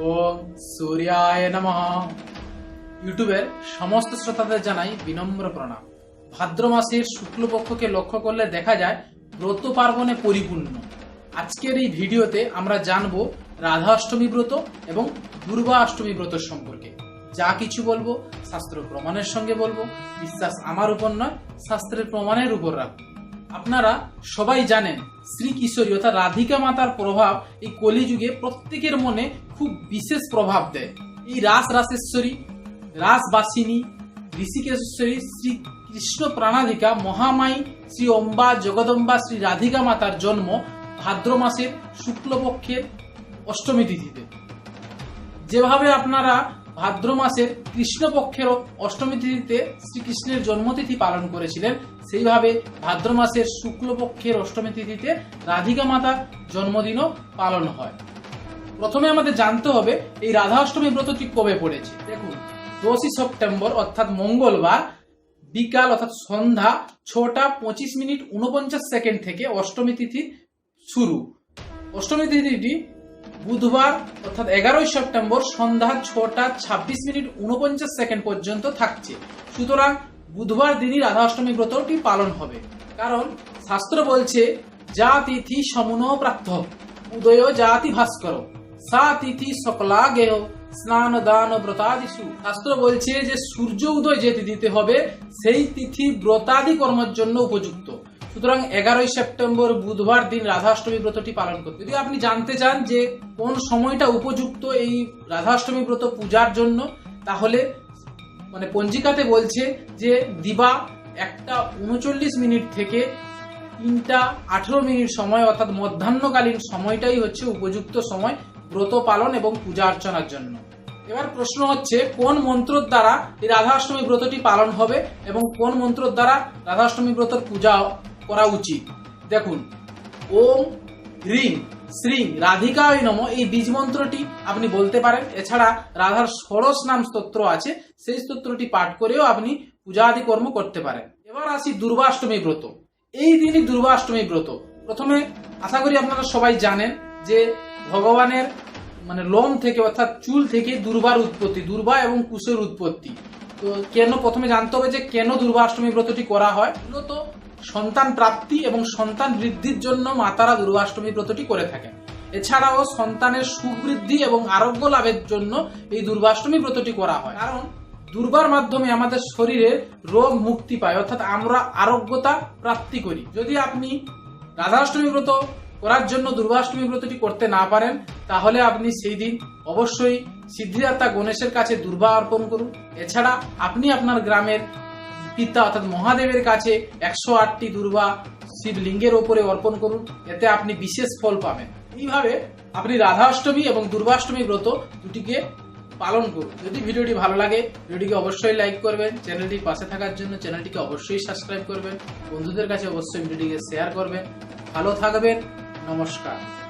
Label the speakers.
Speaker 1: ওম সূর্যায় নমঃ। ইউটিউবের সমস্ত শ্রোতাদের জানাই বিনম্র প্রণাম। ভাদ্র মাসের শুক্লপক্ষকে লক্ষ্য করলে দেখা যায় ব্রত পার্বণে পরিপূর্ণ। আজকের এই ভিডিওতে আমরা জানব রাধা অষ্টমী ব্রত এবং দুর্গা অষ্টমী ব্রত সম্পর্কে। যা কিছু বলব, শাস্ত্র প্রমাণের সঙ্গে বলব, বিশ্বাস আমার উপর নয়, শাস্ত্রের প্রমাণের উপর রাখব। আপনারা সবাই জানেন, শ্রী কিশোরী অর্থাৎ রাধিকা মাতার প্রভাব এই কলিযুগে প্রত্যেকের মনে খুব বিশেষ প্রভাব দেয়। এই রাস রাসেশ্বরী, রাসবাসিনী ঋষিকেশ্বরী শ্রী কৃষ্ণ প্রাণাধিকা, মহামায়ী, শ্রী অম্বা জগদম্বা, শ্রী রাধিকা মাতার জন্ম ভাদ্র মাসের শুক্লপক্ষের অষ্টমী তিথিতে। যেভাবে আপনারা ভাদ্র মাসের কৃষ্ণপক্ষের অষ্টমী তিথিতে শ্রীকৃষ্ণের জন্মতিথি পালন করেছিলেন। সেইভাবে ভাদ্র মাসের শুক্লপক্ষের অষ্টমী তিথিতে রাধিকা মাতার জন্মদিনও পালন হয়। প্রথমে আমাদের জানতে হবে, এই রাধা অষ্টমী ব্রতটি কবে পড়েছে? দেখুন দশই সেপ্টেম্বর, অর্থাৎ মঙ্গলবার, বিকাল, অর্থাৎ সন্ধ্যা ছটা পঁচিশ মিনিট উনপঞ্চাশ সেকেন্ড থেকে অষ্টমী তিথি শুরু। অষ্টমী তিথিটি বুধবার, অর্থাৎ এগারোই সেপ্টেম্বর সন্ধ্যা ছটা ছাব্বিশ মিনিট উনপঞ্চাশ সেকেন্ড পর্যন্ত থাকছে। সুতরাং বুধবার দিনই রাধা অষ্টমী ব্রতটি পালন হবে। কারণ শাস্ত্র বলছে, যা তিথি সমুন প্রাপ্ত উদয় জাতি ভাস্কর, সা তিথি সকলা গেহ স্নান দান ব্রতাদিসু শাস্ত্র বলছে যে সূর্য উদয় যে তিথিতে হবে, সেই তিথি ব্রতাদি কর্মের জন্য উপযুক্ত। সুতরাং এগারোই সেপ্টেম্বর বুধবার দিন রাধাষ্টমী ব্রতটি পালন করতে। যদি আপনি জানতে চান যে কোন সময়টা উপযুক্ত এই রাধাষ্টমী ব্রত পূজার জন্য, তাহলে মানে পঞ্জিকাতে বলছে যে দিবা একটা উনচল্লিশ মিনিট থেকে তিনটা আঠেরো মিনিট সময়, অর্থাৎ মধ্যাহ্নকালীন সময়টাই হচ্ছে উপযুক্ত সময় ব্রত পালন এবং পূজা অর্চনার জন্য। এবার প্রশ্ন হচ্ছে, কোন মন্ত্রর দ্বারা এই রাধাষ্টমী ব্রতটি পালন হবে এবং কোন মন্ত্রর দ্বারা রাধাষ্টমী ব্রতর পূজা করা উচিত। দেখুন, ওম হ্রিং শ্রীং রাধিকায় নম, এই বীজ মন্ত্রটি আপনি বলতে পারেন। এছাড়া রাধার ষোড়শ নাম স্তোত্র আছে, সেই স্তোত্রটি পাঠ করেও আপনি পূজা আদি কর্ম করতে পারেন। এবার আসি দুর্বাষ্টমী ব্রত। এই দিনই দুর্বাষ্টমী ব্রত। প্রথমে আশা করি আপনারা সবাই জানেন যে ভগবানের মানে লোম থেকে অর্থাৎ চুল থেকে দুর্বার উৎপত্তি, দুর্বা এবং কুশের উৎপত্তি। তো কেন প্রথমে জানতে হবে যে কেন দুর্বাষ্টমী ব্রতটি করা হয়? মূলত সন্তান প্রাপ্তি এবং সন্তান বৃদ্ধির জন্য মাতারা দুর্গাষ্টমী ব্রতটি করে থাকেন। এছাড়াও সন্তানের সুবৃদ্ধি এবং আরোগ্য লাভের জন্য এই দুর্গাষ্টমী ব্রতটি করা হয়। কারণ দুর্বার মাধ্যমে আমাদের শরীরে রোগ মুক্তি পায়, অর্থাৎ আমরা আরোগ্যতা প্রাপ্তি করি। যদি আপনি রাধাষ্টমী ব্রত করার জন্য দুর্গাষ্টমী ব্রতটি করতে না পারেন, তাহলে আপনি সেই দিন অবশ্যই সিদ্ধিদাতা গণেশের কাছে দুর্বা অর্পণ করুন। এছাড়া আপনি আপনার গ্রামের পিতা অর্থাৎ মহাদেবের কাছে একশো আটটি দুর্বা শিবলিঙ্গের ওপরে অর্পণ করুন, এতে আপনি বিশেষ ফল পাবেন। এইভাবে আপনি রাধা অষ্টমী এবং দুর্গাষ্টমী ব্রত দুটিকে পালন করুন। যদি ভিডিওটি ভালো লাগে, ভিডিওটিকে অবশ্যই লাইক করবেন, চ্যানেলটি পাশে থাকার জন্য চ্যানেলটিকে অবশ্যই সাবস্ক্রাইব করবেন, বন্ধুদের কাছে অবশ্যই ভিডিওটিকে শেয়ার করবেন। ভালো থাকবেন, নমস্কার।